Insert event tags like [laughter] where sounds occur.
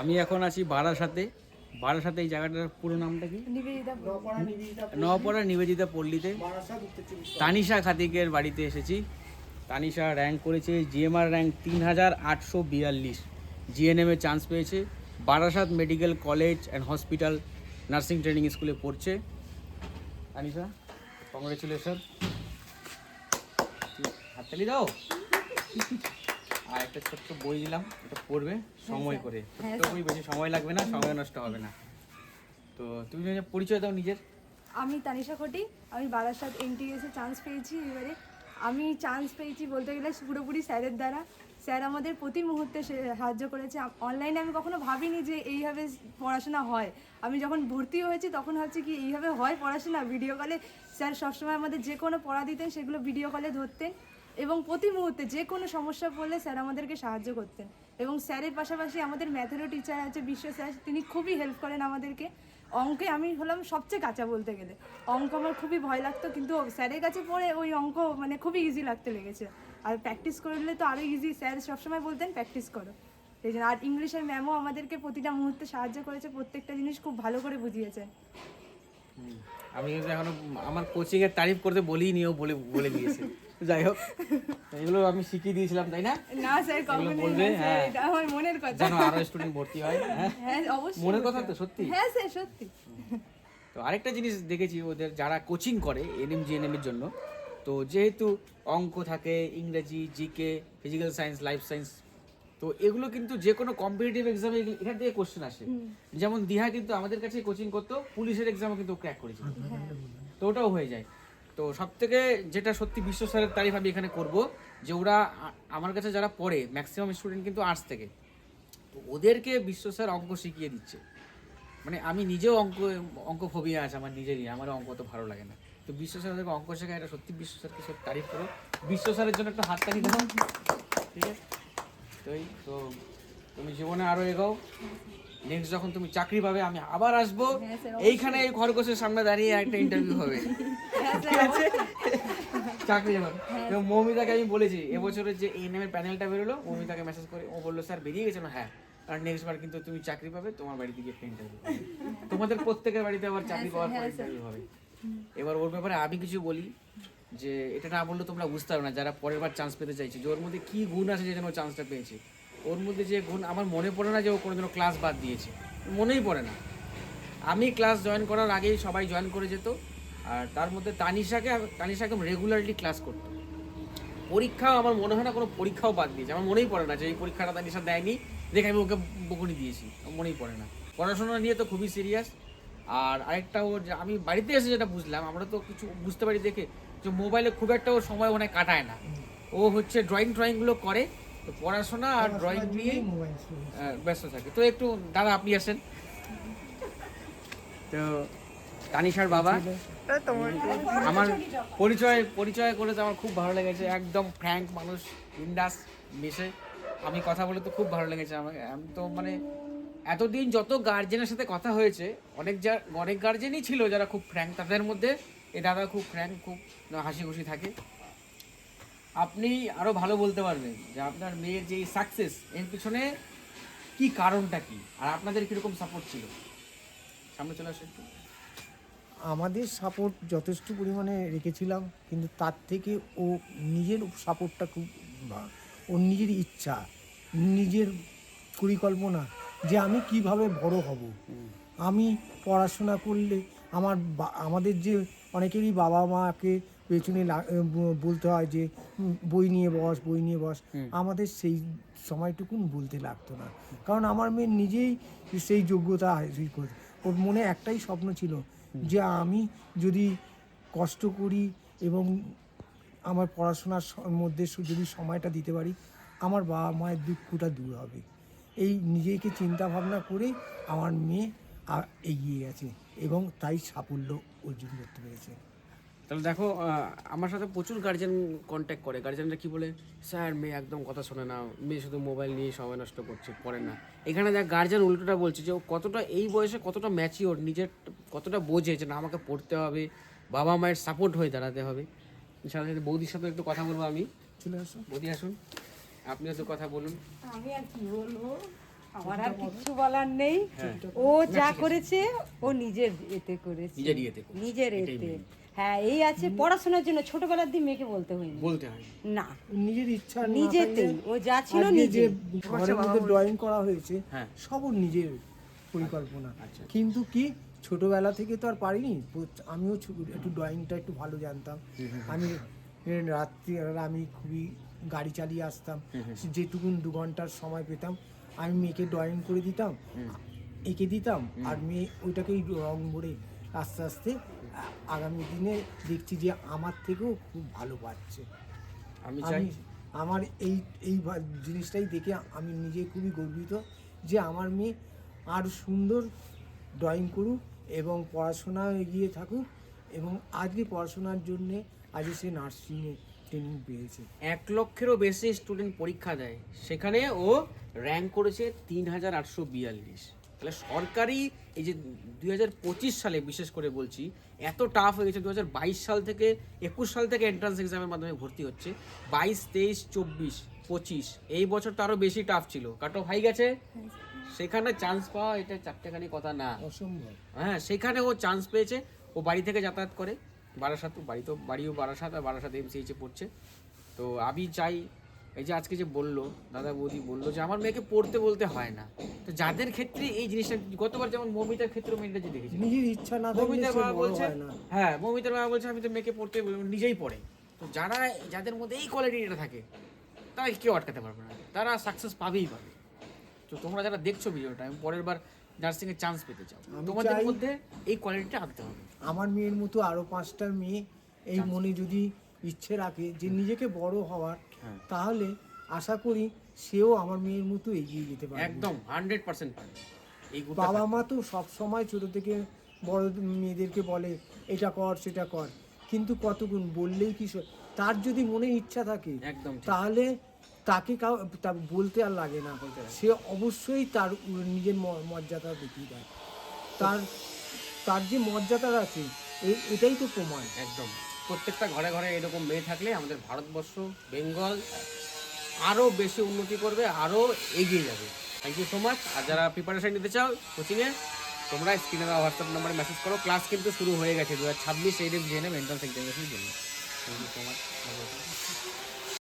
আমি এখন আছি বারাসাতে। বারাসাতে এই জায়গাটার পুরো নামটা কি? নিবেদিতা নওপাড়া নিবেদিতা পল্লীতে। তানিশা খাতিকের বাড়িতে এসেছি। তানিশা র্যাঙ্ক করেছে জিএমআর র্যাঙ্ক তিন হাজার আটশো বিয়াল্লিশ। জিএনএমে চান্স পেয়েছে। Barasat medical college and hospital nursing training স্কুলে পড়ছে। তানিশা কংগ্রেচুলেশন হাততালি দাও। আর একটা ছোট্ট বই দিলাম এটা পড়বে সময় করে। হ্যাঁ, ছোট্ট বই বেশি সময় লাগবে না সময় নষ্ট হবে না। তো তুমি পরিচয় দাও নিজের। আমি তানিশা খটি আমি বারাসাত এনটিএসে চান্স পেয়েছি এবারে। আমি চান্স পেয়েছি বলতে গেলে পুরোপুরি স্যারের দ্বারা। স্যার আমাদের প্রতি মুহূর্তে সাহায্য করেছে। অনলাইনে আমি কখনো ভাবিনি যে এইভাবে পড়াশোনা হয়। আমি যখন ভর্তি হয়েছি তখন ভাবছি কি এইভাবে হয় পড়াশোনা? ভিডিও কলে স্যার সবসময় আমাদের যে কোনো পড়া দিতেন সেগুলো ভিডিও কলে ধরতেন। এবং প্রতি মুহূর্তে যে কোনো সমস্যা পড়লে স্যার আমাদেরকে সাহায্য করতেন। এবং স্যারের পাশাপাশি আমাদের ম্যাথেরও টিচার আছে, বিশ্ব স্যার, তিনি খুবই হেল্প করেন আমাদেরকে। অঙ্কে আমি হলাম সবচেয়ে কাঁচা বলতে গেলে। অঙ্ক আমার খুবই ভয় লাগতো, কিন্তু স্যারের কাছে পড়ে ওই অঙ্ক মানে খুবই ইজি লাগতে লেগেছে। আর প্র্যাকটিস করলে তো আরও ইজি স্যার সবসময় বলতেন প্র্যাকটিস করো। এই জন্য, আর ইংলিশের ম্যামও আমাদেরকে প্রতিটা মুহূর্তে সাহায্য করেছে, প্রত্যেকটা জিনিস খুব ভালো করে বুঝিয়েছেন আমি এখনও, আমার কোচিং এর তারিফ করতে বলিনি নিও বলে বলে দিয়েছে। যাই হোক এগুলো আমি শিখিয়ে দিয়েছিলাম তাই না? না স্যার বলবে, হ্যাঁ। এটা আমার মনের কথা। যেন আরও স্টুডেন্ট ভর্তি হয় হ্যাঁ? [laughs] হ্যাঁ অবশ্যই। মনের কথা তো সত্যি? হ্যাঁ স্যার সত্যি। তো আরেকটা জিনিস দেখেছি ওদের যারা কোচিং করে এনএম জিএনএম এর জন্য তো যেহেতু অঙ্ক থাকে ইংরেজি GK physical science life science তো এগুলো কিন্তু যে কোনো কম্পিটিটিভ এক্সামে এখান থেকে কোশ্চেন আসে। যেমন দিহা কিন্তু আমাদের কাছে কোচিং করতো পুলিশের এক্সামও কিন্তু ক্র্যাক করেছিল। তো ওটাও হয়ে যায়। তো সব থেকে যেটা সত্যি বিশ্ব স্যারের তারিফ আমি এখানে করব যে ওরা আমার কাছে যারা পড়ে ম্যাক্সিমাম স্টুডেন্ট কিন্তু আর্টস থেকে তো ওদেরকে বিশ্ব স্যার অঙ্ক শিখিয়ে দিচ্ছে। মানে আমি নিজেও অঙ্ক অঙ্ক ফোবিয়া আছে আমার নিজেরই আমার অঙ্ক তো ভালো লাগে না। তো বিশ্ব স্যার ওদেরকে অঙ্ক শেখায় এটা সত্যি বিশ্ব স্যারকে সত্যি তারিফ করো। বিশ্ব স্যারের জন্য একটা হাততালি দাও। ঠিক আছে? তো এই তো তুমি জীবনে আরও এগোও। নেক্সট যখন তুমি চাকরি পাবে আমি আবার আসব। হ্যাঁ, এইখানে এই খরগোশের সামনে দাঁড়িয়ে একটা ইন্টারভিউ হবে। ঠিক আছে? চাকরি যখন। এবং মৌমিতাকে আমি বলেছি এবছরের যে এনএম এর প্যানেলটা বেরোলো মৌমিতাকে মেসেজ করে ও বলল স্যার বেরিয়ে গেছে না? হ্যাঁ আর নেক্সট বার কিন্তু তুমি চাকরি পাবে তোমার বাড়িতে গিয়ে একটা ইন্টারভিউ তোমাদের প্রত্যেকের বাড়িতে আবার চাকরি পাওয়ার পর ইন্টারভিউ হবে। এবার ওর ব্যাপারে আমি কিছু বলি যে এটা না বললে তোমরা বুঝতে পারবে না যারা পরের বার চান্স পেতে চাইছে যে ওর মধ্যে কি গুণ আছে যে জন্য ও চান্সটা পেয়েছে। ওর মধ্যে যে গুণ আমার মনে পড়ে না যে ও কোনোদিনও ক্লাস বাদ দিয়েছে। মনেই পড়ে না। আমি ক্লাস জয়েন করার আগেই সবাই জয়েন করে যেত আর তার মধ্যে তানিশাকে তানিশাকে রেগুলারলি ক্লাস করতো পরীক্ষা আমার মনে হয় না কোনো পরীক্ষাও বাদ দিয়েছে। আমার মনেই পড়ে না যে এই পরীক্ষাটা তানিশা দেয়নি। দেখে আমি ওকে বকুনি দিয়েছি। মনেই পড়ে না। পড়াশোনা নিয়ে তো খুবই সিরিয়াস আর আরেকটা ওর যে আমি বাড়িতে এসে যেটা বুঝলাম আমরা তো কিছু বুঝতে পারি দেখে যে মোবাইলে খুব একটা ওর সময় মনে কাটায় না। ও হচ্ছে ড্রয়িং ড্রয়িংগুলো করে। তো পড়াশোনা আর ড্রয়িং নিয়েই আহ, ব্যস্ত থাকে। তো একটু দাদা আপনি আসেন। তো তানিশার বাবা। আমার পরিচয় পরিচয় করে তো আমার খুব ভালো লেগেছে। একদম ফ্র্যাঙ্ক মানুষ ইন্ডাস মিশে। আমি কথা বলে তো খুব ভালো লেগেছে আমাকে। আমি তো মানে এতদিন যত গার্জেনের সাথে কথা হয়েছে অনেক যা অনেক গার্জেনই ছিল যারা খুব ফ্র্যাঙ্ক তাদের মধ্যে এ দাদা খুব ফ্র্যাঙ্ক খুব হাসি খুশি থাকে। আপনি আরও ভালো বলতে পারবেন যে আপনার মেয়ের যে সাকসেস এর পিছনে কি কারণটা কি? আর আপনাদের কীরকম সাপোর্ট ছিল? সামনে চলে আসে একটু। আমাদের সাপোর্ট যথেষ্ট পরিমাণে রেখেছিলাম কিন্তু তার থেকে ও নিজের সাপোর্টটা খুব ওর নিজের ইচ্ছা নিজের পরিকল্পনা যে আমি কীভাবে বড় হব। আমি পড়াশোনা করলে আমার বা- আমাদের যে অনেকেরই বাবা মাকে পেছনে বলতে হয় যে বই নিয়ে বস বই নিয়ে বস। আমাদের সেই সময়টুকুন বলতে লাগতো না। কারণ আমার মেয়ে নিজেই সেই যোগ্যতা হাসিল করে ওর মনে একটাই স্বপ্ন ছিল যে আমি যদি কষ্ট করি এবং আমার পড়াশোনার মধ্যে যদি সময়টা দিতে পারি আমার বাবা মায়ের দুঃখটা দূর হবে। এই নিজেকে চিন্তা ভাবনা করে আমার মেয়ে এগিয়ে গেছে এবং তাই সাফল্য অর্জন করতে পেরেছে। তাহলে দেখো আমার সাথে প্রচুর গার্জেন কন্ট্যাক্ট করে। গার্জেনরা কি বলে স্যার মেয়ে একদম কথা শোনে না। মেয়ে শুধু মোবাইল নিয়ে সময় নষ্ট করছে পড়ে না। এখানে দেখ গার্জেন উল্টোটা বলছে যে ও কতটা এই বয়সে কতটা ম্যাচিওর নিজের কতটা বোঝে যে না আমাকে পড়তে হবে বাবা মায়ের সাপোর্ট হয়ে দাঁড়াতে হবে। সাথে সাথে বৌদির সাথে একটু কথা বলব আমি। চলে আসো। বৌদি আসুন। আপনি একটু কথা বলুন। আমি আর কি বলব? আমার আর কিচ্ছু বলার নেই। হ্যাঁ। ও যা করেছে ও নিজের এতে করেছে। নিজের করে। নিজের এতে। হ্যাঁ এই আছে পড়াশোনার জন্য ছোটবেলার দিন মেয়েকে বলতে হয়নি। বলতে হয় না। নিজের ইচ্ছা নিজেতে ও যা ছিল নিজে ঘরের মধ্যে ড্রয়িং করা হয়েছে হ্যাঁ। সব ওর নিজের পরিকল্পনা। আচ্ছা। কিন্তু কি ছোটবেলা থেকে তো আর পারিনি। আমিও একটু ড্রয়িংটা একটু ভালো জানতাম। আমি রাত্রি আমি খুবই গাড়ি চালিয়ে আসতাম। যেটুকুন দু ঘণ্টার সময় পেতাম। আমি মেয়েকে ড্রয়িং করে দিতাম। এঁকে দিতাম। আর মেয়ে ওইটাকেই রং ভরে আস্তে আস্তে আগামী দিনে দেখছি যে আমার থেকেও খুব ভালো পাচ্ছে। আমি চাই আমার এই এই জিনিসটাই দেখে আমি নিজে খুবই গর্বিত যে আমার মেয়ে আরও সুন্দর ড্রয়িং করুক এবং পড়াশোনা এগিয়ে থাকুক এবং আজকে পড়াশোনার জন্যে আজকে সে নার্সিংয়ে ট্রেনিং পেয়েছে। এক লক্ষেরও বেশি স্টুডেন্ট পরীক্ষা দেয়। সেখানে ও র্যাঙ্ক করেছে তিন হাজার আটশো বিয়াল্লিশ। তাহলে সরকারি এই যে দুই হাজার পঁচিশ সালে বিশেষ করে বলছি এত টাফ হয়ে গেছে। দু হাজার বাইশ সাল থেকে একুশ সাল থেকে এন্ট্রান্স এক্সামের মাধ্যমে ভর্তি হচ্ছে। বাইশ তেইশ চব্বিশ পঁচিশ এই বছর তো আরও বেশি টাফ ছিল। কাট অফ হাই গেছে। সেখানে চান্স পাওয়া এটা চারটেখানি কথা না। অসম্ভব। হ্যাঁ সেখানে ও চান্স পেয়েছে। ও বাড়ি থেকে যাতায়াত করে। বারাসাত বাড়ি তো বাড়িও বারাসাত আর বারাসাত এমসিএইচে পড়ছে। তো আমি চাই এই যে আজকে যে বলল দাদা বৌদি বলল যে আমার মেয়েকে পড়তে বলতে হয় না। তো যাদের ক্ষেত্রে এই জিনিসটা গতবার যেমন মমিতার ক্ষেত্রে মেয়েটা যে দেখেছি। নিজের ইচ্ছা না মমিতার বাবা বলছে হ্যাঁ মমিতার বাবা বলছে আমি তো মেয়েকে পড়তে নিজেই পড়ে। তো যারা যাদের মধ্যে এই কোয়ালিটিটা থাকে তারা কেউ আটকাতে পারবে না। তারা সাকসেস পাবেই পাবে। তো তোমরা যারা দেখছ ভিডিওটা আমি পরের বার নার্সিং এর চান্স পেতে চাও। তোমাদের মধ্যে এই কোয়ালিটিটা আনতে হবে। আমার মেয়ের মতো আরও পাঁচটা মেয়ে এই মনে যদি ইচ্ছে রাখে যে নিজেকে বড় হওয়ার। তাহলে আশা করি সেও আমার মেয়ের মতো এগিয়ে যেতে পারবে। একদম হান্ড্রেড পার্সেন্ট বাবা মা তো সব সময় ছোট থেকে বড় মেয়েদেরকে বলে এটা কর সেটা কর। কিন্তু কতগুণ বললেই কি তার যদি মনে ইচ্ছা থাকে একদম তাহলে তাকে কাউ তা বলতে আর লাগে না। সে অবশ্যই তার নিজের মর্যাদা দেখিয়ে দেয়। তার তার যে মর্যাদা আছে এটাই তো প্রমাণ। একদম। প্রত্যেকটা ঘরে ঘরে এরকম মেয়ে থাকলে আমাদের ভারতবর্ষ, বেঙ্গল আরও বেশি উন্নতি করবে আরও এগিয়ে যাবে। থ্যাংক ইউ সো মাচ আর যারা প্রিপারেশান নিতে চাও কোচিংয়ে তোমরা স্ক্রিনে দেওয়া হোয়াটসঅ্যাপ নাম্বারে মেসেজ করো। ক্লাস কিন্তু শুরু হয়ে গেছে। দু হাজার ছাব্বিশ, এই জেনে মেন্টাল এক্সামিনেশনের জন্য। Thank you so much